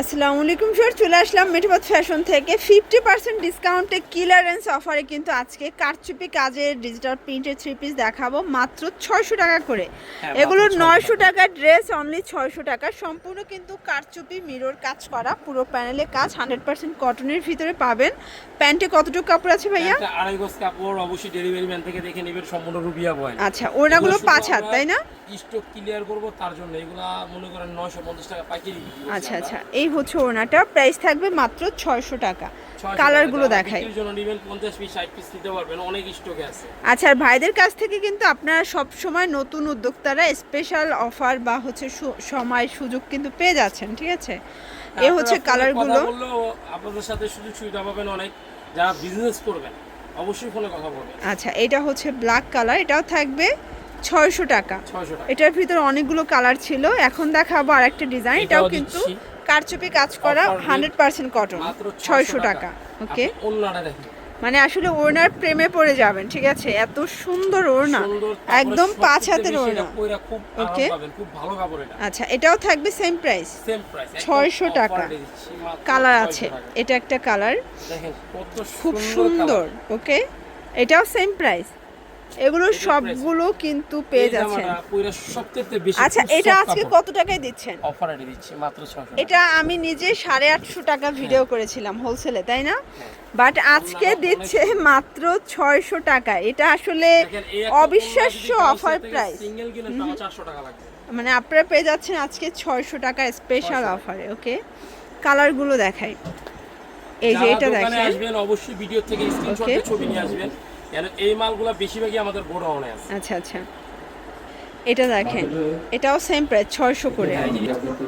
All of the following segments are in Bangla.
আসসালামু আলাইকুম স্যার চলে আসলাম মেঠবাদ ফ্যাশন থেকে। ফিফটি পার্সেন্ট ডিসকাউন্টে কিলারেন্স অফারে কিন্তু আজকে কারচুপি কাজের ডিজিটাল প্রিন্টের থ্রি পিস দেখাবো মাত্র ছয়শো টাকা করে। হ্যাঁ, এগুলো নয়শো টাকার ড্রেস অনলি ছয়শো টাকা। সম্পূর্ণ কিন্তু কারচুপি মিরর কাজ করা পুরো প্যানেলে কাজ হান্ড্রেড পার্সেন্ট কটনের ভিতরে পাবেন। প্যান্টে কতটুকু কাপড় আছে ভাইয়া? আড়াই গজ কাপড় অবশ্যই ডেলিভারি ম্যান থেকে দেখে নেবেন সম্পূর্ণ রুবিয়া বয় আচ্ছা ওনাগুলো পাঁচ হাত তাই না? স্টক ক্লিয়ার করব তার জন্য এগুলা মনে করেন 950 টাকা পাইকারি। আচ্ছা আচ্ছা। এই হচ্ছে ওনাটা প্রাইস থাকবে মাত্র ছয়শো টাকা। 600 কালারগুলো। দেখাই। বিক্রির জন্য নেবেন 50 পিস 60 পিস নিতে পারবেন। অনেক স্টকে আছে। আচ্ছা আর ভাইদের কাছ থেকে কিন্তু আপনারা সব সময় নতুন উদ্যোক্তারা স্পেশাল অফার বা হচ্ছে সময় সুযোগ কিন্তু পেয়ে যাচ্ছেন ঠিক আছে? এ হচ্ছে কালারগুলো আপনাদের সাথে সুযোগ সুবিধা পাবেন অনেক। যারা বিজনেস করবেন অবশ্যই ফোনে কথা বলবেন। আচ্ছা এটা হচ্ছে ব্ল্যাক কালার এটাও থাকবে ছয়শো টাকা। এটার ভিতরে অনেকগুলো কালার ছিল। এখন দেখাবো আর একটা ডিজাইন এটাও কিন্তু কারচুপি কাজ করা হান্ড্রেড পার্সেন্ট কটন ছয়শো টাকা। ওকে মানে আসলে ওড়নার প্রেমে পড়ে যাবেন ঠিক আছে? এত সুন্দর ওড়না। একদম পাঁচ হাতের ওড়না এটা। আচ্ছা এটাও থাকবে সেম প্রাইস ছয়শো টাকা। কালার আছে এটা একটা কালার খুব সুন্দর ওকে এটাও সেম প্রাইস এগুলো সবগুলো কিন্তু পেয়ে যাচ্ছেন। আচ্ছা এটা আজকে কত টাকায় দিচ্ছেন? অফার দিচ্ছি মাত্র 600 এটা আমি নিজে সাড়ে আটশো টাকা ভিডিও করেছিলাম হোলসেলে তাই না? বাট আজকে দিচ্ছে মাত্র ছয়শো টাকা। এটা আসলে অবিশ্বাস্য অফার প্রাইস সিঙ্গেল কিনে তাও 400 টাকা লাগবে। মানে আপনারা পেয়ে যাচ্ছেন আজকে ছয়শো টাকা স্পেশাল 600 অফারে ওকে কালারগুলো দেখাই। এই যে এটা দেখেন। আসবেন অবশ্যই ভিডিও থেকে স্ক্রিনশট ছবি নিয়ে আসবেন। কেন এই মালগুলো বেশিরভাগই আমাদের বড় অনে আছে। আচ্ছা আচ্ছা। এটা দেখেন এটাও সেম প্রাইস ছয়শো করে।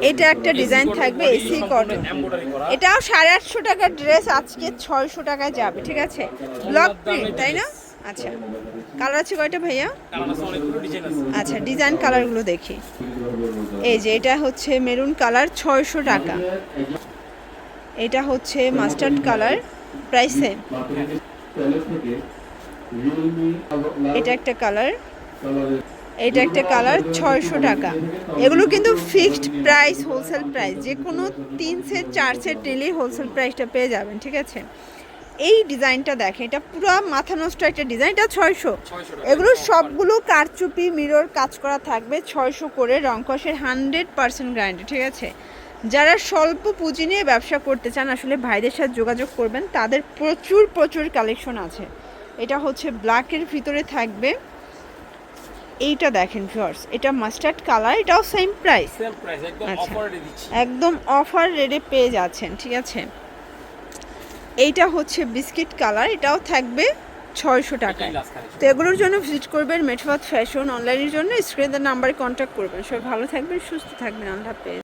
এটা একটা ডিজাইন থাকবে এসি কটন এটাও সাড়ে আটশো টাকার ড্রেস আজকে ছয়শো টাকায় যাবে ঠিক আছে? ব্লক প্রিন্ট তাই না? আচ্ছা কালার আছে কয়টা ভাইয়া? আচ্ছা ডিজাইন কালারগুলো দেখি। এই যে এটা হচ্ছে মেরুন কালার ছয়শো টাকা। এটা হচ্ছে মাস্টার্ড কালার প্রাইস সেম এটা একটা কালার। এটা একটা কালার ছয়শো টাকা। এগুলো কিন্তু ফিক্সড প্রাইস হোলসেল প্রাইস। যে কোনো তিন সেট চার সেট নিলেই হোলসেল প্রাইসটা পেয়ে যাবেন ঠিক আছে? এই ডিজাইনটা দেখেন এটা পুরো মাথা নষ্ট একটা ডিজাইন এটা ছয়শো। 600 এগুলো সবগুলো কারচুপি মিরর কাজ করা থাকবে ছয়শো করে রংকসের হান্ড্রেড পার্সেন্ট গ্যারান্টি ঠিক আছে? যারা স্বল্প পুঁজি নিয়ে ব্যবসা করতে চান আসলে ভাইদের সাথে যোগাযোগ করবেন তাদের প্রচুর প্রচুর কালেকশন আছে। এটা হচ্ছে ব্ল্যাকের ভিতরে থাকবে। এইটা দেখেন ভিউয়ার্স এটা মাস্টার্ড কালার এটাও সেম প্রাইস একদম আচ্ছা। অফারে দিচ্ছি। একদম অফার রেটে পেয়ে যাচ্ছেন ঠিক আছে? এইটা হচ্ছে বিস্কিট কালার এটাও থাকবে ছয়শো টাকায়। তো এগুলোর জন্য ভিজিট করবেন মেঠবাদ ফ্যাশন অনলাইনের জন্য স্ক্রিনের নাম্বারে কন্ট্যাক্ট করবেন। সবাই ভালো থাকবেন সুস্থ থাকবেন আল্লাহ হাফেজ।